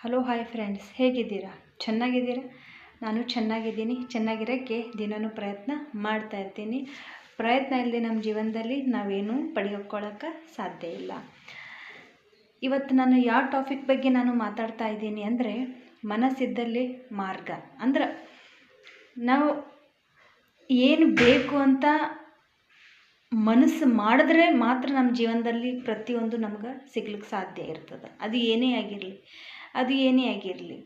Hello hi friends ಹೇಗಿದ್ದೀರಾ? ಚೆನ್ನಾಗಿದ್ದೀರಾ? ನಾನು ಚೆನ್ನಾಗಿದ್ದೀನಿ. ಚೆನ್ನಾಗಿರೋಕ್ಕೆ ದಿನವೂ ಪ್ರಯತ್ನ ಮಾಡ್ತಾ ಇರ್ತೀನಿ. ಪ್ರಯತ್ನ ಇಲ್ಲದೆ ನಮ್ಮ ಜೀವನದಲ್ಲಿ ನಾವೇನೂ ಪಡೆಯೋಕ್ಕೊಳ್ಳೋಕ್ಕೆ ಸಾಧ್ಯ ಇಲ್ಲ. ಇವತ್ತು ನಾನು ಯಾವ ಟಾಪಿಕ್ ಬಗ್ಗೆ ನಾನು ಮಾತಾಡ್ತಾ ಇದ್ದೀನಿ ಅಂದರೆ ಮನಸ್ಸಿದ್ದಲ್ಲಿ ಮಾರ್ಗ. ಅಂದ್ರೆ ನಾವು ಏನು ಬೇಕು ಅಂತ ಮನಸ್ಸು ಮಾಡಿದ್ರೆ ಮಾತ್ರ ನಮ್ಮ ಜೀವನದಲ್ಲಿ ಪ್ರತಿಯೊಂದು ನಮ್ಗೆ ಸಿಗ್ಲಿಕ್ಕೆ ಸಾಧ್ಯ ಇರ್ತದೆ. ಅದು ಏನೇ ಆಗಿರಲಿ. ಅದು ಏನೇ ಆಗಿರಲಿ.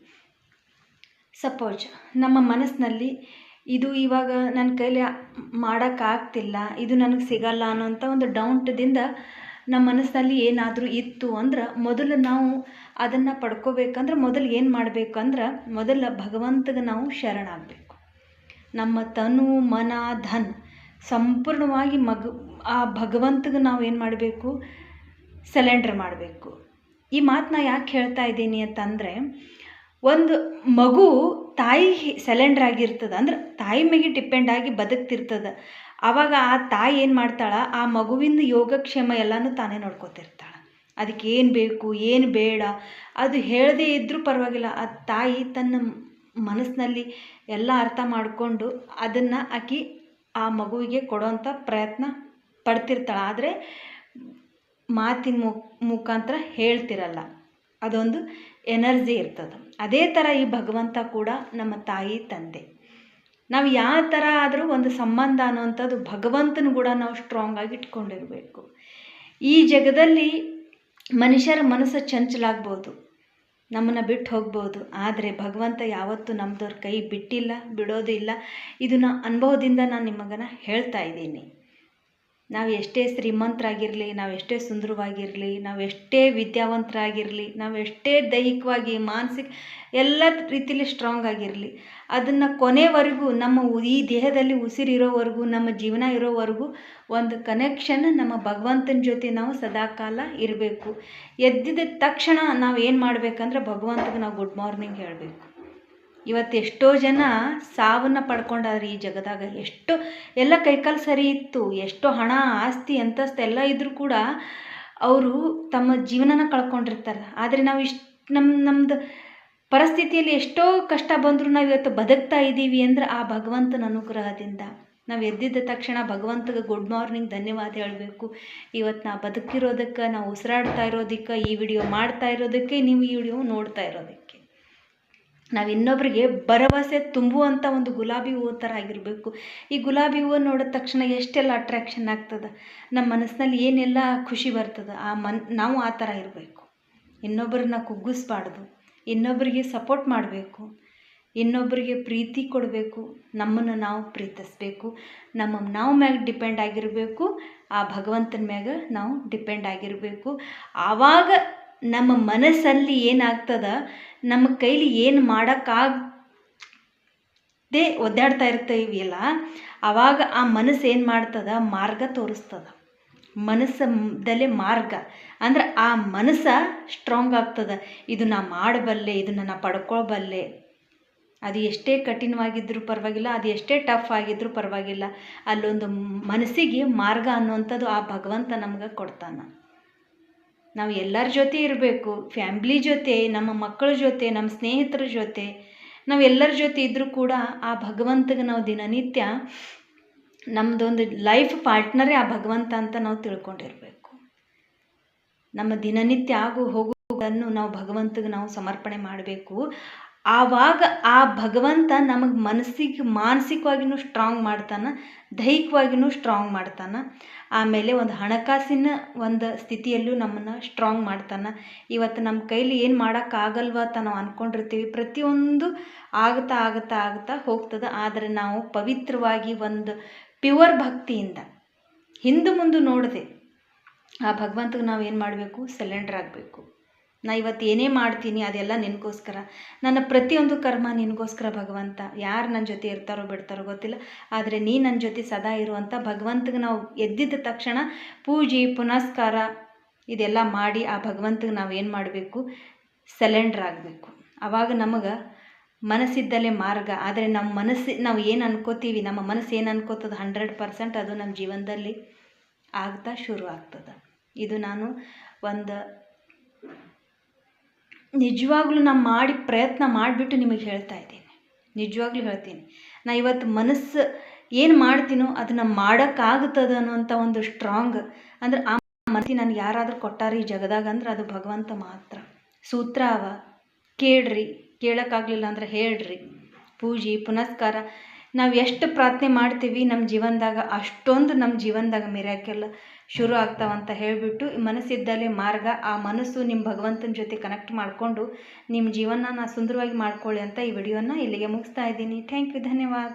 ಸಪೋಸ್ ನಮ್ಮ ಮನಸ್ಸಿನಲ್ಲಿ ಇದು ಇವಾಗ ನನ್ನ ಕೈಲಿ ಮಾಡೋಕ್ಕಾಗ್ತಿಲ್ಲ, ಇದು ನನಗೆ ಸಿಗಲ್ಲ ಅನ್ನೋಂಥ ಒಂದು ಡೌಂಟ್ದಿಂದ ನಮ್ಮ ಮನಸ್ಸಿನಲ್ಲಿ ಏನಾದರೂ ಇತ್ತು ಅಂದ್ರೆ ಮೊದಲು ನಾವು ಅದನ್ನು ಪಡ್ಕೋಬೇಕಂದ್ರೆ ಮೊದಲು ಏನು ಮಾಡಬೇಕಂದ್ರೆ ಮೊದಲು ಭಗವಂತಗೆ ನಾವು ಶರಣಾಗಬೇಕು. ನಮ್ಮ ತನು, ಮನ, ಧನ್ ಸಂಪೂರ್ಣವಾಗಿ ಮಗ, ಆ ಭಗವಂತಗೆ ನಾವು ಏನು ಮಾಡಬೇಕು? ಸೆಲೆಂಡ್ರ್ ಮಾಡಬೇಕು. ಈ ಮಾತನ್ನ ಯಾಕೆ ಹೇಳ್ತಾ ಇದ್ದೀನಿ ಅಂತಂದರೆ, ಒಂದು ಮಗು ತಾಯಿ ಸೆಲೆಂಡ್ರ್ ಆಗಿರ್ತದೆ, ಅಂದ್ರೆ ತಾಯಿ ಮೇಲೆ ಡಿಪೆಂಡ್ ಆಗಿ ಬದುಕ್ತಿರ್ತದೆ. ಆವಾಗ ಆ ತಾಯಿ ಏನು ಮಾಡ್ತಾಳೆ? ಆ ಮಗುವಿನ ಯೋಗಕ್ಷೇಮ ಎಲ್ಲನೂ ತಾನೇ ನೋಡ್ಕೋತಿರ್ತಾಳೆ. ಅದಕ್ಕೆ ಏನು ಬೇಕು, ಏನು ಬೇಡ, ಅದು ಹೇಳದೇ ಇದ್ದರೂ ಪರವಾಗಿಲ್ಲ. ಆ ತಾಯಿ ತನ್ನ ಮನಸ್ಸಿನಲ್ಲಿ ಎಲ್ಲ ಅರ್ಥ ಮಾಡಿಕೊಂಡು ಅದನ್ನು ಆಕಿ ಆ ಮಗುವಿಗೆ ಕೊಡೋವಂಥ ಪ್ರಯತ್ನ ಪಡ್ತಿರ್ತಾಳೆ. ಆದರೆ ಮಾತಿನ ಮು, ಮುಖಾಂತರ ಹೇಳ್ತಿರಲ್ಲ. ಅದೊಂದು ಎನರ್ಜಿ ಇರ್ತದೆ. ಅದೇ ಥರ ಈ ಭಗವಂತ ಕೂಡ ನಮ್ಮ ತಾಯಿ, ತಂದೆ. ನಾವು ಯಾವ ಥರ ಆದರೂ ಒಂದು ಸಂಬಂಧ ಅನ್ನುವಂಥದ್ದು ಭಗವಂತನ ಕೂಡ ನಾವು ಸ್ಟ್ರಾಂಗ್ ಆಗಿ ಇಟ್ಕೊಂಡಿರಬೇಕು. ಈ ಜಗದಲ್ಲಿ ಮನುಷ್ಯರ ಮನಸ್ಸು ಚಂಚಲಾಗ್ಬೋದು. ನಮ್ಮನ್ನು ಬಿಟ್ಟು ಹೋಗ್ಬೋದು. ಆದರೆ ಭಗವಂತ ಯಾವತ್ತೂ ನಮ್ಮದವ್ರ ಕೈ ಬಿಟ್ಟಿಲ್ಲ, ಬಿಡೋದಿಲ್ಲ. ಇದನ್ನು ಅನುಭವದಿಂದ ನಾನು ನಿಮಗನ್ನು ಹೇಳ್ತಾ ಇದ್ದೀನಿ. ನಾವು ಎಷ್ಟೇ ಶ್ರೀಮಂತರಾಗಿರಲಿ, ನಾವು ಎಷ್ಟೇ ಸುಂದರವಾಗಿರಲಿ, ನಾವು ಎಷ್ಟೇ ವಿದ್ಯಾವಂತರಾಗಿರಲಿ, ನಾವು ಎಷ್ಟೇ ದೈಹಿಕವಾಗಿ, ಮಾನಸಿಕ ಎಲ್ಲ ರೀತಿಲಿ ಸ್ಟ್ರಾಂಗ್ ಆಗಿರಲಿ, ಅದನ್ನು ಕೊನೆವರೆಗೂ, ನಮ್ಮ ಈ ದೇಹದಲ್ಲಿ ಉಸಿರಿರೋವರೆಗೂ, ನಮ್ಮ ಜೀವನ ಇರೋವರೆಗೂ ಒಂದು ಕನೆಕ್ಷನ್ ನಮ್ಮ ಭಗವಂತನ ಜೊತೆ ನಾವು ಸದಾಕಾಲ ಇರಬೇಕು. ಎದ್ದಿದ ತಕ್ಷಣ ನಾವು ಏನು ಮಾಡಬೇಕಂದ್ರೆ ಭಗವಂತಗೆ ನಾವು ಗುಡ್ ಮಾರ್ನಿಂಗ್ ಹೇಳಬೇಕು. ಇವತ್ತು ಎಷ್ಟೋ ಜನ ಸಾವನ್ನು ಪಡ್ಕೊಂಡಾದ್ರೆ ಈ ಜಗದಾಗ. ಎಷ್ಟು, ಎಲ್ಲ ಕೈಕಾಲು ಸರಿ ಇತ್ತು, ಎಷ್ಟೋ ಹಣ, ಆಸ್ತಿ, ಅಂತಸ್ತು ಎಲ್ಲ ಇದ್ದರೂ ಕೂಡ ಅವರು ತಮ್ಮ ಜೀವನನ ಕಳ್ಕೊಂಡಿರ್ತಾರೆ. ಆದರೆ ನಾವು ಇಷ್ಟು ನಮ್ಮ ನಮ್ಮದು ಪರಿಸ್ಥಿತಿಯಲ್ಲಿ ಎಷ್ಟೋ ಕಷ್ಟ ಬಂದರೂ ನಾವು ಇವತ್ತು ಬದುಕ್ತಾ ಇದ್ದೀವಿ ಅಂದ್ರೆ ಆ ಭಗವಂತನ ಅನುಗ್ರಹದಿಂದ. ನಾವು ಎದ್ದಿದ್ದ ತಕ್ಷಣ ಭಗವಂತಗೆ ಗುಡ್ ಮಾರ್ನಿಂಗ್ ಧನ್ಯವಾದ ಹೇಳಬೇಕು. ಇವತ್ತು ನಾ ಬದುಕಿರೋದಕ್ಕೆ ನಾವು ಉಸಿರಾಡ್ತಾ ಇರೋದಕ್ಕೆ, ಈ ವಿಡಿಯೋ ಮಾಡ್ತಾ ಇರೋದಕ್ಕೆ, ನೀವು ಈ ವಿಡಿಯೋ ನೋಡ್ತಾ ಇರೋದಕ್ಕೆ. ನಾವು ಇನ್ನೊಬ್ಬರಿಗೆ ಭರವಸೆ ತುಂಬುವಂಥ ಒಂದು ಗುಲಾಬಿ ಹೂವು ಥರ ಆಗಿರಬೇಕು. ಈ ಗುಲಾಬಿ ಹೂವು ನೋಡಿದ ತಕ್ಷಣ ಎಷ್ಟೆಲ್ಲ ಅಟ್ರ್ಯಾಕ್ಷನ್ ಆಗ್ತದೆ? ನಮ್ಮ ಮನಸ್ಸಿನಲ್ಲಿ ಏನೆಲ್ಲ ಖುಷಿ ಬರ್ತದೆ? ಆ ಮನ್, ನಾವು ಆ ಥರ ಇರಬೇಕು. ಇನ್ನೊಬ್ಬರನ್ನ ಕುಗ್ಗಿಸ್ಬಾರ್ದು. ಇನ್ನೊಬ್ಬರಿಗೆ ಸಪೋರ್ಟ್ ಮಾಡಬೇಕು. ಇನ್ನೊಬ್ಬರಿಗೆ ಪ್ರೀತಿ ಕೊಡಬೇಕು. ನಮ್ಮನ್ನು ನಾವು ಪ್ರೀತಿಸ್ಬೇಕು. ನಮ್ಮ ನಾವು ಮ್ಯಾಗ ಡಿಪೆಂಡ್ ಆಗಿರಬೇಕು. ಆ ಭಗವಂತನ ಮ್ಯಾಗ ನಾವು ಡಿಪೆಂಡ್ ಆಗಿರಬೇಕು. ಆವಾಗ ನಮ್ಮ ಮನಸ್ಸಲ್ಲಿ ಏನಾಗ್ತದ, ನಮ್ಮ ಕೈಲಿ ಏನು ಮಾಡೋಕ್ಕಾಗದೆ ಒದ್ದಾಡ್ತಾ ಇರ್ತೀವಿಯಲ್ಲ ಆವಾಗ ಆ ಮನಸ್ಸು ಏನು ಮಾಡ್ತದ? ಮಾರ್ಗ ತೋರಿಸ್ತದ. ಮನಸ್ಸದಲ್ಲೇ ಮಾರ್ಗ. ಅಂದ್ರೆ ಆ ಮನಸ್ಸು ಸ್ಟ್ರಾಂಗ್ ಆಗ್ತದೆ. ಇದು ನಾ ಮಾಡಬಲ್ಲೆ, ಇದನ್ನು ನಾ ಪಡ್ಕೊಳ್ಬಲ್ಲೆ. ಅದು ಎಷ್ಟೇ ಕಠಿಣವಾಗಿದ್ದರೂ ಪರವಾಗಿಲ್ಲ, ಅದು ಎಷ್ಟೇ ಟಫ್ ಆಗಿದ್ದರೂ ಪರವಾಗಿಲ್ಲ. ಅಲ್ಲೊಂದು ಮನಸ್ಸಿಗೆ ಮಾರ್ಗ ಅನ್ನುವಂಥದ್ದು ಆ ಭಗವಂತ ನಮ್ಗೆ ಕೊಡ್ತಾನೆ. ನಾವು ಎಲ್ಲರ ಜೊತೆ ಇರಬೇಕು, ಫ್ಯಾಮ್ಲಿ ಜೊತೆ, ನಮ್ಮ ಮಕ್ಕಳ ಜೊತೆ, ನಮ್ಮ ಸ್ನೇಹಿತರ ಜೊತೆ. ನಾವು ಎಲ್ಲರ ಜೊತೆ ಇದ್ದರೂ ಕೂಡ ಆ ಭಗವಂತಗೆ ನಾವು ದಿನನಿತ್ಯ ನಮ್ಮದೊಂದು ಲೈಫ್ ಪಾರ್ಟ್ನರೇ ಆ ಭಗವಂತ ಅಂತ ನಾವು ತಿಳ್ಕೊಂಡಿರಬೇಕು. ನಮ್ಮ ದಿನನಿತ್ಯ ಆಗು ಹೋಗುವುದನ್ನು ನಾವು ಭಗವಂತಗೆ ನಾವು ಸಮರ್ಪಣೆ ಮಾಡಬೇಕು. ಆವಾಗ ಆ ಭಗವಂತ ನಮಗೆ ಮನಸ್ಸಿಗೆ ಮಾನಸಿಕವಾಗಿಯೂ ಸ್ಟ್ರಾಂಗ್ ಮಾಡ್ತಾನೆ ದೈಹಿಕವಾಗಿಯೂ ಸ್ಟ್ರಾಂಗ್ ಮಾಡ್ತಾನೆ. ಆಮೇಲೆ ಒಂದು ಹಣಕಾಸಿನ ಒಂದು ಸ್ಥಿತಿಯಲ್ಲೂ ನಮ್ಮನ್ನು ಸ್ಟ್ರಾಂಗ್ ಮಾಡ್ತಾನೆ. ಇವತ್ತು ನಮ್ಮ ಕೈಲಿ ಏನು ಮಾಡೋಕ್ಕಾಗಲ್ವ ಅಂತ ನಾವು ಅಂದ್ಕೊಂಡಿರ್ತೀವಿ ಪ್ರತಿಯೊಂದು ಆಗ್ತಾ ಆಗ್ತಾ ಆಗ್ತಾ ಹೋಗ್ತದೆ. ಆದರೆ ನಾವು ಪವಿತ್ರವಾಗಿ ಒಂದು ಪ್ಯೂವರ್ ಭಕ್ತಿಯಿಂದ ಹಿಂದೆ ಮುಂದೆ ನೋಡದೆ ಆ ಭಗವಂತಗೆ ನಾವು ಏನು ಮಾಡಬೇಕು? ಸೆಲೆಂಡ್ರ್ ಆಗಬೇಕು. ನಾ ಇವತ್ತು ಏನೇ ಮಾಡ್ತೀನಿ ಅದೆಲ್ಲ ನಿನಗೋಸ್ಕರ. ನನ್ನ ಪ್ರತಿಯೊಂದು ಕರ್ಮ ನಿನಗೋಸ್ಕರ ಭಗವಂತ. ಯಾರು ನನ್ನ ಜೊತೆ ಇರ್ತಾರೋ ಬಿಡ್ತಾರೋ ಗೊತ್ತಿಲ್ಲ. ಆದರೆ ನೀ ನನ್ನ ಜೊತೆ ಸದಾ ಇರುವಂಥ ಭಗವಂತಗೆ ನಾವು ಎದ್ದಿದ್ದ ತಕ್ಷಣ ಪೂಜೆ, ಪುನಸ್ಕಾರ ಇದೆಲ್ಲ ಮಾಡಿ ಆ ಭಗವಂತಗೆ ನಾವು ಏನು ಮಾಡಬೇಕು? ಸೆಲೆಂಡ್ರ್ ಆಗಬೇಕು ಆವಾಗ ನಮಗೆ ಮನಸ್ಸಿದ್ದಲ್ಲೇ ಮಾರ್ಗ. ಆದರೆ ನಮ್ಮ ಮನಸ್ಸು, ನಾವು ಏನು ಅನ್ಕೋತೀವಿ, ನಮ್ಮ ಮನಸ್ಸು ಏನು ಅನ್ಕೋತದ ಹಂಡ್ರೆಡ್ ಪರ್ಸೆಂಟ್ ಅದು ನಮ್ಮ ಜೀವನದಲ್ಲಿ ಆಗ್ತಾ ಶುರು ಆಗ್ತದೆ ಇದು ನಾನು ಒಂದು ನಿಜವಾಗ್ಲೂ ನಾನು ಮಾಡಿ ಪ್ರಯತ್ನ ಮಾಡಿಬಿಟ್ಟು ನಿಮಗೆ ಹೇಳ್ತಾ ಇದ್ದೀನಿ. ನಿಜವಾಗ್ಲೂ ಹೇಳ್ತೀನಿ. ನಾ ಇವತ್ತು ಮನಸ್ಸು ಏನು ಮಾಡ್ತೀನೋ ಅದನ್ನು ಮಾಡೋಕ್ಕಾಗುತ್ತದೆ ಅನ್ನುವಂಥ ಒಂದು ಸ್ಟ್ರಾಂಗ್ ಅಂದ್ರೆ ಆ ಮನಸ್ಸಿ ನನಗೆ ಯಾರಾದರೂ ಕೊಟ್ಟಾರ ಈ ಜಗದಾಗ ಅಂದ್ರೆ ಅದು ಭಗವಂತ ಮಾತ್ರ. ಸೂತ್ರ ಅವ. ಕೇಳ್ರಿ, ಕೇಳೋಕ್ಕಾಗಲಿಲ್ಲ ಅಂದ್ರೆ ಹೇಳ್ರಿ. ಪೂಜೆ, ಪುನಸ್ಕಾರ ನಾವು ಎಷ್ಟು ಪ್ರಾರ್ಥನೆ ಮಾಡ್ತೀವಿ ನಮ್ಮ ಜೀವನದಾಗ, ಅಷ್ಟೊಂದು ನಮ್ಮ ಜೀವನದಾಗ ಮಿರಾಕೆಲ್ಲ ಶುರು ಆಗ್ತಾವಂತ ಹೇಳಿಬಿಟ್ಟು ಮನಸ್ಸಿದ್ದಲ್ಲೇ ಮಾರ್ಗ, ಆ ಮನಸ್ಸು ನಿಮ್ಮ ಭಗವಂತನ ಜೊತೆ ಕನೆಕ್ಟ್ ಮಾಡಿಕೊಂಡು ನಿಮ್ಮ ಜೀವನ ಸುಂದರವಾಗಿ ಮಾಡ್ಕೊಳ್ಳಿ ಅಂತ ಈ ವಿಡಿಯೋನ ಇಲ್ಲಿಗೆ ಮುಗಿಸ್ತಾ ಇದ್ದೀನಿ. ಥ್ಯಾಂಕ್ ಯು ಧನ್ಯವಾದ.